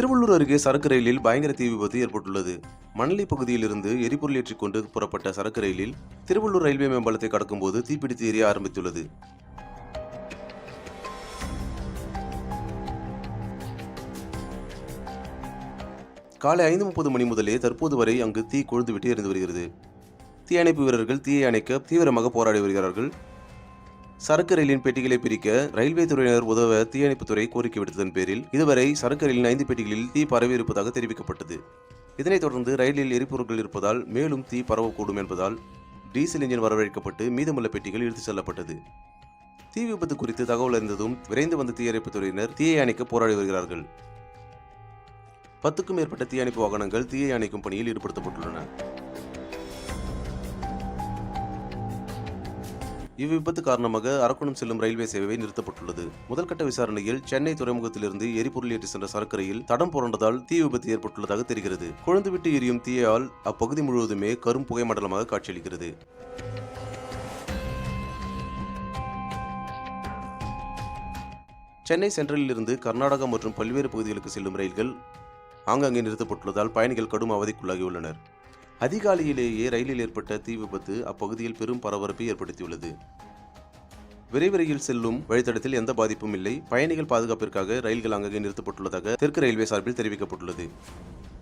திருவள்ளூர் அருகே சரக்கு ரயிலில் பயங்கர தீ விபத்து ஏற்பட்டுள்ளது. மணலி பகுதியிலிருந்து எரிபொருள் ஏற்றிக் கொண்டு புறப்பட்ட சரக்கு ரயிலில் திருவள்ளூர் ரயில்வே மேம்பாலத்தை கடக்கும்போது தீப்பிடித்து எரிய ஆரம்பித்துள்ளது. காலை ஐந்து முப்பது மணி முதலே தற்போது வரை அங்கு தீ கொழுந்துவிட்டு எரிந்து வருகிறது. தீயணைப்பு வீரர்கள் தீயை அணைக்க தீவிரமாக போராடி வருகிறார்கள். சரக்கு ரயிலின் பெட்டிகளை பிரிக்க ரயில்வே துறையினர் உதவ தீயணைப்புத்துறை கோரிக்கை விடுத்ததன் பேரில் இதுவரை சரக்கு ரயிலின் ஐந்து பெட்டிகளில் தீ பரவி இருப்பதாக தெரிவிக்கப்பட்டது. இதனைத் தொடர்ந்து ரயிலில் எரிபொருட்கள் இருப்பதால் மேலும் தீ பரவக்கூடும் என்பதால் டீசல் இன்ஜின் வரவழைக்கப்பட்டு மீதமுள்ள பெட்டிகள் இழுத்துச் செல்லப்பட்டது. தீ விபத்து குறித்து தகவல் அறிந்ததும் விரைந்து வந்த தீயணைப்புத் துறையினர் தீயை அணைக்க போராடி வருகிறார்கள். பத்துக்கும் மேற்பட்ட தீயணைப்பு வாகனங்கள் தீயை அணைக்கும் பணியில் ஈடுபடுத்தப்பட்டுள்ளன. இவ்விபத்து காரணமாக அரக்கோணம் செல்லும் ரயில்வே சேவை நிறுத்தப்பட்டுள்ளது. முதல்கட்ட விசாரணையில் சென்னை துறைமுகத்திலிருந்து எரிபொருள் ஏற்றி சென்ற சரக்கு ரயில் தடம் புரண்டதால் தீ விபத்து ஏற்பட்டுள்ளதாக தெரிகிறது. கொழுந்துவிட்டு எரியும் தீயால் அப்பகுதி முழுவதுமே கரும் புகை மண்டலமாக காட்சியளிக்கிறது. சென்னை சென்ட்ரலில் இருந்து கர்நாடகா மற்றும் பல்வேறு பகுதிகளுக்கு செல்லும் ரயில்கள் ஆங்காங்கே நிறுத்தப்பட்டுள்ளதால் பயணிகள் கடும் அவதிக்குள்ளாகியுள்ளனர். அதிகாலையிலேயே ரயிலில் ஏற்பட்ட தீ விபத்து அப்பகுதியில் பெரும் பரபரப்பை ஏற்படுத்தியுள்ளது. விரைவிரையில் செல்லும் வழித்தடத்தில் எந்த பாதிப்பும் இல்லை. பயணிகள் பாதுகாப்பிற்காக ரயில்கள் அங்கங்கே நிறுத்தப்பட்டுள்ளதாக தெற்கு ரயில்வே சார்பில் தெரிவிக்கப்பட்டுள்ளது.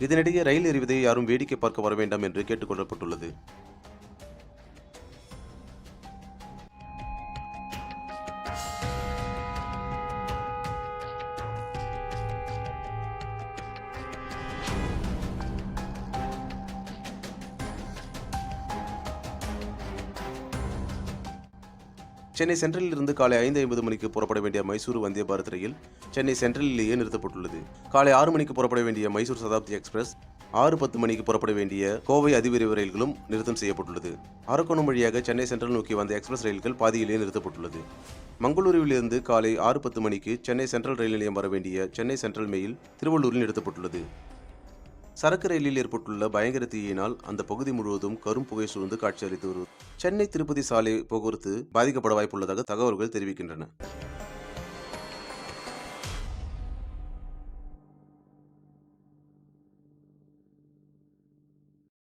இதனிடையே ரயில் எறிவதை யாரும் வேடிக்கை பார்க்க வர வேண்டாம் என்று கேட்டுக்கொள்ளப்பட்டுள்ளது. சென்னை சென்ட்ரலில் இருந்து காலை ஐந்து ஐம்பது மணிக்கு புறப்பட வேண்டிய மைசூர் வந்தே பாரத் ரயில் சென்னை சென்ட்ரலிலேயே நிறுத்தப்பட்டுள்ளது. காலை ஆறு மணிக்கு புறப்பட வேண்டிய மைசூர் சதாப்தி எக்ஸ்பிரஸ் ஆறு பத்து மணிக்கு புறப்பட வேண்டிய கோவை அதிவிரைவு ரயில்களும் நிறுத்தம் செய்யப்பட்டுள்ளது. அரக்கோணம் வழியாக சென்னை சென்ட்ரல் நோக்கி வந்த எக்ஸ்பிரஸ் ரயில்கள் பாதியிலேயே நிறுத்தப்பட்டுள்ளது. மங்களூருவிலிருந்து காலை ஆறு பத்து மணிக்கு சென்னை சென்ட்ரல் ரயில் நிலையம் வர வேண்டிய சென்னை சென்ட்ரல் மெயில் திருவள்ளூரில் நிறுத்தப்பட்டுள்ளது. சரக்கு ரயிலில் ஏற்பட்டுள்ள பயங்கர தீயினால் அந்த பகுதி முழுவதும் கரும் புகை சூழ்ந்து காட்சியளித்து வருவது சென்னை திருப்பதி சாலை போக்குவரத்து பாதிக்கப்பட வாய்ப்புள்ளதாக தகவல்கள் தெரிவிக்கின்றன.